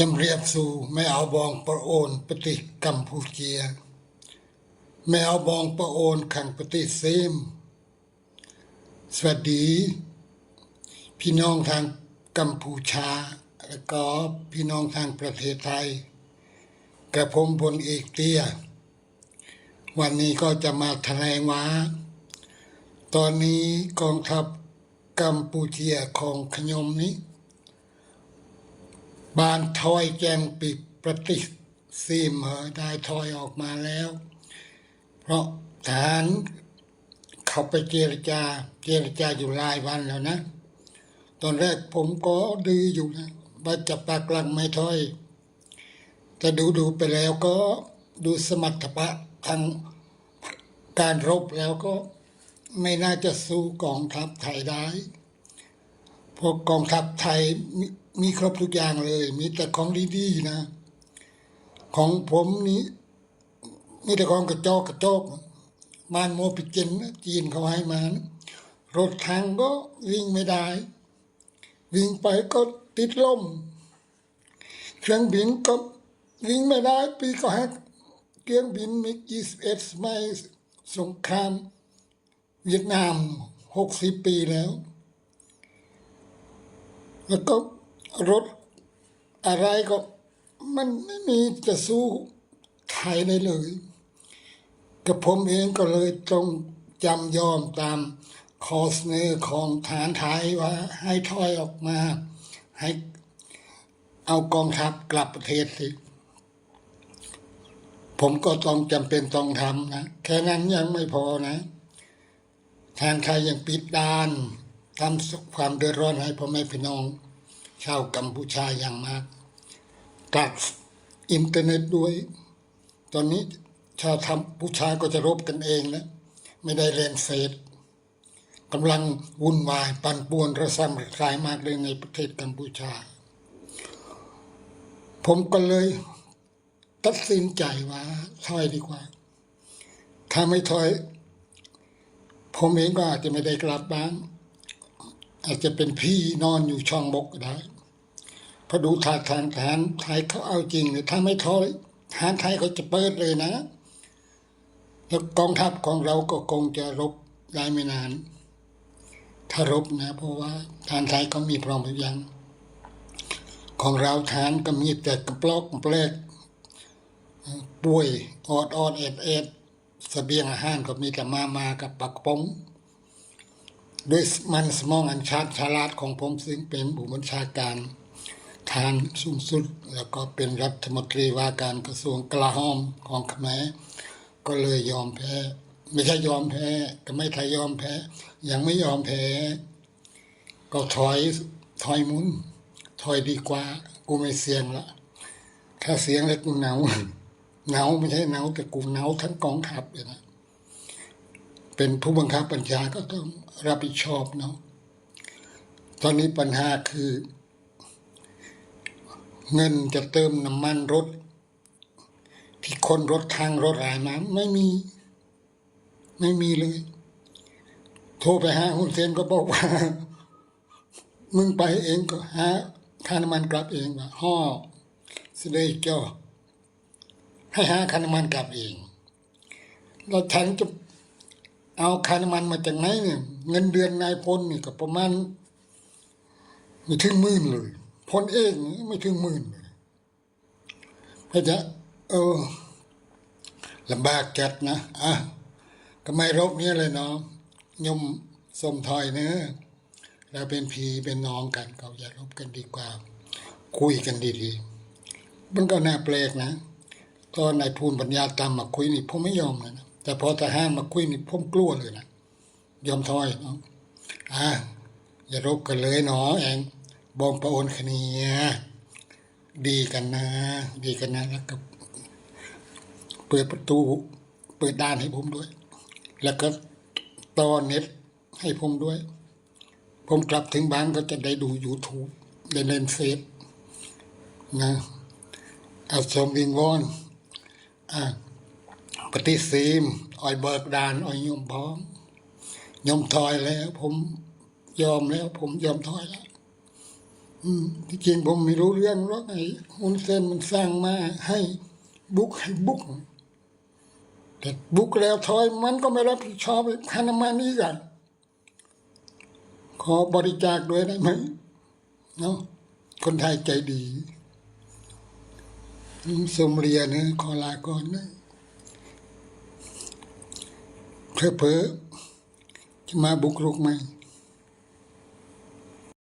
จำเรียบสู่ไม่เอาบองประโอนปฏิกัมพูเจียไม่เอาบองประโอนขังปฏิเซมสวัสดี พี่น้องทางกัมพูชา และก็พี่น้องทางประเทศไทย กระผมพลเอกเตี้ย วันนี้ก็จะมาแถลงว่า ตอนนี้กองทัพกัมพูเชียของขยมนี้ บานทอยแจงปิดปฏิซีมเหอได้ทอยออกมาแล้ว เพราะฐานเขาไปเจรจาเจรจาอยู่หลายวันแล้วนะ ตอนแรกผมก็ดีอยู่นะว่าจะปากหลังไม่ถอย แต่ดูดูๆไปแล้วก็ดูสมรรถภาพทางการรบแล้วก็ไม่น่าจะสู้กองทัพไทยได้พราะกองทัพไทย มีครบทุกอย่างเลย มีแต่ของดีๆนะ ของผมนี้มีแต่ของกระจอกกระจอกมานโมปิเจนนจีนเขาให้มานะรถทางก็วิ่งไม่ได้ วิ่งไปก็ติดลมเครื่องบินก็วิ่งไม่ได้ ปีก็ฮักเครื่องบินมิก21สมัยสงคราม เวียดนาม60ปีแล้ว แล้วก็ รถอะไรก็มันไม่มีจะสู้ไทยได้เลยกับผมเองก็เลยต้องจำยอมตามคอเสนอของฐานไทยว่าให้ถอยออกมา ให้เอากองทัพกลับประเทศสิผมก็ต้องจำเป็นต้องทำนะ แค่นั้นยังไม่พอนะทางไทยยังปิดด่านทำความเดือดร้อนให้พ่อแม่พี่น้อง ชาวกัมพูชาอย่างมากตัดอินเทอร์เน็ตด้วย ตอนนี้ชาวทำผู้ชายก็จะรบกันเองแล้ว ไม่ได้เล่นเฟซกำลังวุ่นวายปั่นป่วนระสำระสายมากเลยในประเทศกัมพูชา ผมก็เลยตัดสินใจว่าถอยดีกว่า ถ้าไม่ถอย ผมเองก็อาจจะไม่ได้กลับบ้าน อาจจะเป็นพี่นอนอยู่ช่องบกก็ได้เพราะดูท่าทางทหารไทยเขาเอาจริงเลยถ้าไม่ถอทหารไทยเขาจะเปิดเลยนะ แล้วกองทัพของเราก็คงจะรบได้ไม่นาน ถ้ารบนะ เพราะว่าทหารไทยก็มีพร้อมทุกอย่างของเราทหารก็มีแต่กระปลอกกระแปลกป่วยออดออดเอ็ดเอ็ดเสบียงอาหารก็มีแต่มามากับปักปง ด้วยมันสมองอันชาฉลาดของผมซึ่งเป็นผู้บัญชาการทานสูงสุด แล้วก็เป็นรัฐมนตรีว่าการกระทรวงกลาโหมของขมรก็เลยยอมแพ้ ไม่ใช่ยอมแพ้ ก็ไม่ใช่ยอมแพ้ ยังไม่ยอมแพ้ ก็ถอยถอยมุนถอยดีกว่า กูไม่เสี่ยงละถ้าเสียงแล้วกูหนาวหนาวไม่ใช่หนาวแต่กูหนาวทั้งกองทัพเลยนะ เป็นผู้บังคับบัญชาก็ต้องรับผิดชอบเนาะตอนนี้ปัญหาคือ เงินจะเติมน้ำมันรถ ที่คนรถทางรถรายมาไม่มี ไม่มีเลย โทรไปหาคุณเซนก็บอกว่า มึงไปเองก็หาค่าน้ำมันกลับเองว่าห่อสเดย์จอให้หาค่าน้ำมันกลับเองแล้วฉันจะ เอาคาน้ำมันมาจากไหนเนี่ยเงินเดือนนายพลนี่ก็ประมาณไม่ถึงหมื่นเลยพลเองไม่ถึงหมื่นเลยพราะจะเออลำบากจัดนะอะก็ไม่รบเนี่ยเลยเนาะยมสมทอยเนื้อเราเป็นพีเป็นน้องกันก็อย่ารบกันดีกว่า คุยกันดีๆมันก็น่าแปลกนะตอนนายภูนปัญญาตามมาคุยนี่ผมไม่ยอมเลยนะ แต่พอทหารมาคุยนี่ผมกลัวเลยนะยอมถอยเนาะอ่าอย่ารบกันเลยเนาะเองบองประโอนคเนียดีกันนะ ดีกันนะแล้วก็เปิดประตู เปิดด้านให้ผมด้วย แล้วก็ต่อเน็ตให้ผมด้วย ผมกลับถึงบ้านก็จะได้ดู YouTube ได้เล่นเฟซนะอาสมวิงวอนอ่า ปฏิสีมออยเบิกดานอ่อยยมพร้อมยมถอยแล้ว ผมยอมแล้ว ผมยอมถอยแล้วที่จริงผมไม่รู้เรื่องหรอกไอ้ฮุนเซนมันสร้างมาให้บุกให้บุกแต่บุกแล้วถอยมันก็ไม่รับผิดชอบค่าน้ำมันนี้กันขอบริจาคด้วยได้ไหมเนาะคนไทยใจดีสมเรียนนะขอลาก่อนนะ เพอเพอจะมาบุกรุกไหม